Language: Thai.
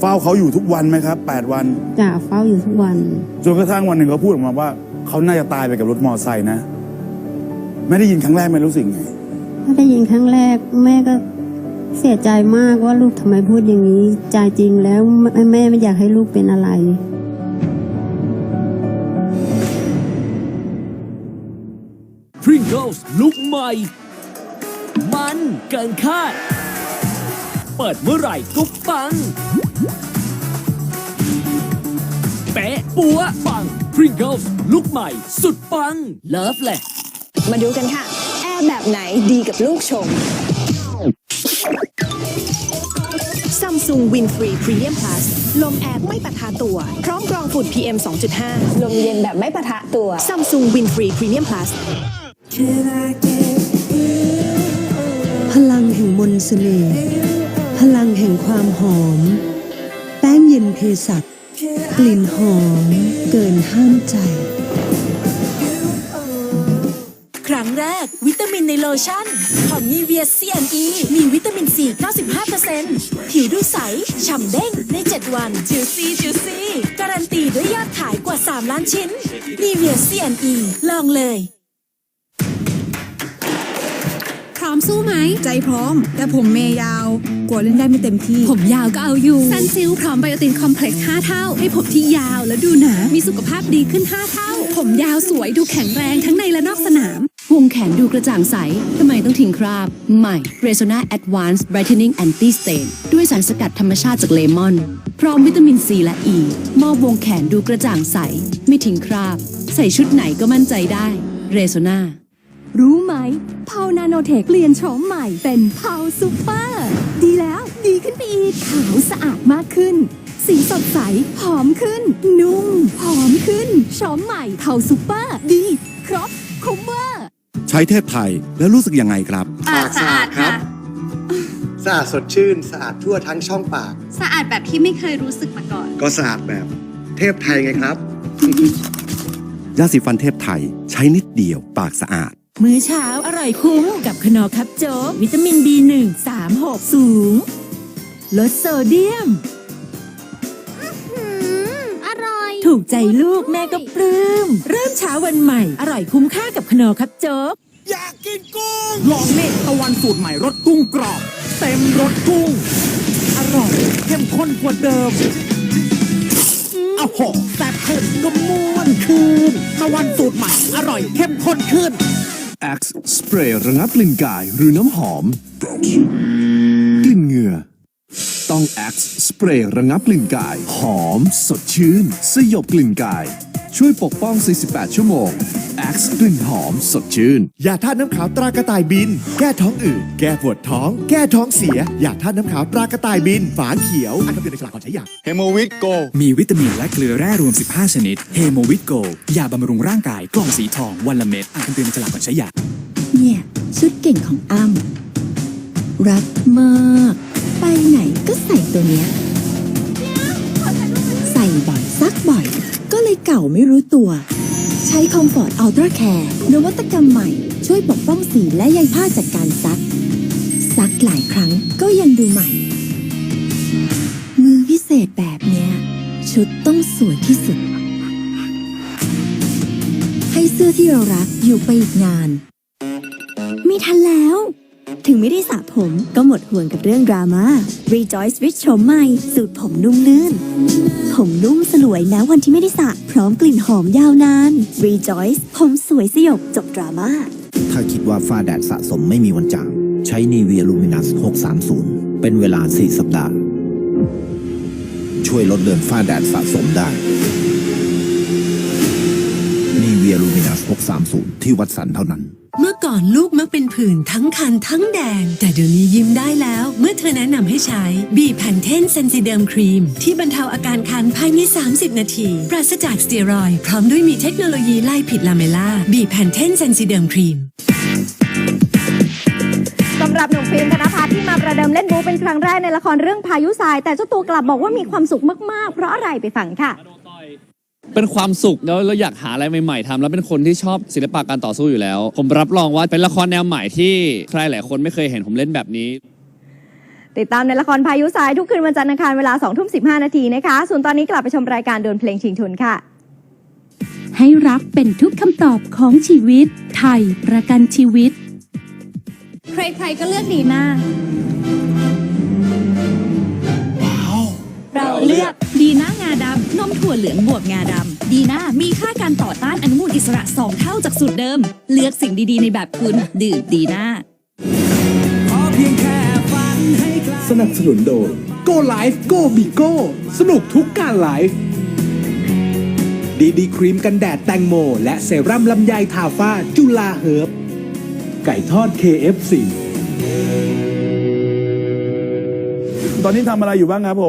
เฝ้าเขาอยู่ทุกวันไหมครับ 8 วันจ่าเฝ้าอยู่ทุกวัน จนกระทั่งวันหนึ่งเขาพูดออกมาว่า เขาน่าจะตายไปกับรถมอเตอร์ไซค์นะ ไม่ได้ยินครั้งแรกไม่รู้สึกไงถ้าได้ยินครั้งแรกแม่ก็เสียใจมากว่าลูกทำไมพูดอย่างนี้ใจจริงแล้วแม่แม่ไม่อยากให้ลูกเป็นอะไร Pringles ลุกใหม่ มันเกินคาด เปิดเมื่อไหร่ก็ปัง เป๊ะปัวปัง Pringles ลุกใหม่ สุดปัง เลิฟเลยมาดูกันค่ะ แอร์แบบไหนดีกับลูกชม Samsung Winfree Premium Plus ลมแอร์ไม่ปะทะตัว พร้อมกรองฝุ่น PM 2.5 ลมเย็นแบบไม่ปะทะตัว Samsung Winfree Premium Plus พลังแห่งมนต์เสน่ห์ พลังแห่งความหอม แป้งเย็นเพสัตกลิ่นหอม เกินห้ามใจ ครั้งแรก วิตามินในโลชั่น ของนีเวียซีแอนอีมีวิตามินซี95%ผิวดูใส ฉ่ำเด้งใน 7 วันจิวซี่จิวซี่การันตีด้วยยอดขายกว่า 3 ล้านชิ้นนีเวียซีแอนอีลองเลย อมสู้ไหม ใจพร้อม แต่ผมเมยาว กลัวเล่นได้ไม่เต็มที่ ผมยาวก็เอาอยู่ซันซิลพร้อมไบโอตินคอมเพล็กซ์5เท่า ให้ผมที่ยาวและดูหนา มีสุขภาพดีขึ้น 5 เท่า ผมยาวสวยดูแข็งแรงทั้งในและนอกสนาม วงแขนดูกระจ่างใส ทำไมต้องทิ้งคราบ ใหม่ Resona Advanced Brightening Anti Stain ด้วยสารสกัดธรรมชาติจากเลมอน พร้อมวิตามินซีและอ e, ีมอบวงแขนดูกระจ่างใส ไม่ทิ้งคราบ ใส่ชุดไหนก็มั่นใจได้ Resona รู้ไหมพาวนาโนเทคเปลี่ยนโฉมใหม่เป็นพาวซูเปอร์ ดีแล้วดีขึ้นไปอีก ขาวสะอาดมากขึ้น สีสดใส หอมขึ้น นุ่ม หอมขึ้นโฉมใหม่พาวซูเปอร์ ดี ครบคุ้มเวอร์ใช้เทพไทยแล้วรู้สึกยังไงครับ ปากสะอาดค่ะสะอาดสดชื่น สะอาดทั่วทั้งช่องปาก สะอาดแบบที่ไม่เคยรู้สึกมาก่อน ก็สะอาดแบบ เทพไทยไงครับ ยาสีฟันเทพไทยใช้นิดเดียวปากสะอาด มื้อเช้าอร่อยคุ้มกับขนอคับโจ๊กวิตามิน B1 3 6สูง ลดโซเดียมอร่อย ถูกใจลูกแม่ก็ปลื้ม เริ่มเช้าวันใหม่ อร่อยคุ้มค่ากับขนอครับโจ๊ก อยากกินกุ้ง ลองนี่ตะวันสูตรใหม่รสกุ้งกรอบ เต็มรสกุ้ง อร่อยเข้มข้นกว่าเดิมอ้าวโหแซ่บขึ้นก็ม่วนคืนตะวันสูตรใหม่ อร่อยเข้มข้นขึ้น Axe สเปรย์ระงับกลิ่นกายหรือน้ำหอม กลิ่นเหงื่อ ต้อง Axe สเปรย์ระงับกลิ่นกาย หอม สดชื่น สยบกลิ่นกาย ช่วยปกป้อง 48 ชั่วโมง Axe กลิ่นหอมสดชื่น ยาท่าตุน้ำขาวตรากระต่ายบิน แก้ท้องอืด แก้ปวดท้อง แก้ท้องเสีย ยาท่าตุน้ำขาวตรากระต่ายบิน ฝาเขียวอ่านคำเตือนในฉลากก่อนใช้ยา เฮโมวิตโก มีวิตามินและเกลือแร่รวม 15 ชนิด เฮโมวิตโก ยาบำรุงร่างกายกล่องสีทอง วันละเม็ด อ่านคำเตือนในฉลากก่อนใช้ยา เนี่ย ชุดเก่งของอ้ำรักมาก ไปไหนก็ใส่ตัวเนี้ย ใส่บ่อยซักบ่อย ก็เลยเก่าไม่รู้ตัว ใช้คอมฟอร์ตอัลตร้าแคร์นวัตกรรมใหม่ ช่วยปกป้องสีและใยผ้าจากการซัก ซักหลายครั้งก็ยังดูใหม่ มือพิเศษแบบเนี้ย ชุดต้องสวยที่สุด ให้เสื้อที่เรารักอยู่ไปอีกนาน ไม่ทันแล้ว ถึงไม่ได้สระผมก็หมดห่วงกับเรื่องดราม่า Rejoice with โฉมใหม่ สูตรผมนุ่มลื่น ผมนุ่มสลวยแม้วันที่ไม่ได้สระพร้อมกลิ่นหอมยาวนาน Rejoice ผมสวยสยบจบดราม่า ถ้าคิดว่าฝ้าแดดสะสมไม่มีวันจางใช้นีเวียลูมินัส 630 เป็นเวลา 4 สัปดาห์ ช่วยลดเลือนฝ้าแดดสะสมได้นีเวียลูมินัส 630 ที่วัดสันเท่านั้น ก่อนลูกมักเป็นผื่นทั้งคันทั้งแดง แต่เดี๋ยวนี้ยิ้มได้แล้ว เมื่อเธอแนะนำให้ใช้บีแพนเทนเซนซิเดิมครีม ที่บรรเทาอาการคันภายใน 30 นาที ปราศจากสเตียรอยด์พร้อมด้วยมีเทคโนโลยีไล่ผิดลาเมล่าบีแพนเทนเซนซิเดิมครีมสำหรับหนุ่มฟิล์มธนภัทรที่มาประเดิมเล่นบูเป็นครั้งแรกในละครเรื่องพายุทราย แต่เจ้าตัวกลับบอกว่ามีความสุขมากๆ เพราะอะไรไปฟังค่ะ เป็นความสุขแล้วเราอยากหาอะไรใหม่ๆทำแล้วเป็นคนที่ชอบศิลปะการต่อสู้อยู่แล้ว ผมรับรองว่าเป็นละครแนวใหม่ที่ใครหลายคนไม่เคยเห็นผมเล่นแบบนี้ ติดตามในละครพายุสายทุกคืนวันจันทร์อังคารเวลา2ทุ่ม15 นาทีนะคะ ส่วนตอนนี้กลับไปชมรายการโดนเพลงชิงทุนค่ะ ให้รักเป็นทุกคำตอบของชีวิต ไทยประกันชีวิต ใครๆก็เลือกดีน่าเราเลือก ถั่วเหลืองบวกงาดำ ดีน่ามีค่าการต่อต้านอนุมูลอิสระ 2 เท่าจากสูตรเดิม เลือกสิ่งดีๆ ในแบบคุณ ดื่มดีน่าสนับสนุนโดย Go Live Go Bigo สนุกทุกการไลฟ์ดีดีครีมกันแดดแตงโม และเซรั่มลำไยทาฟ้าจุลาเฮิร์บไก่ทอด KFC ตอนนี้ทำอะไรอยู่บ้างครับผม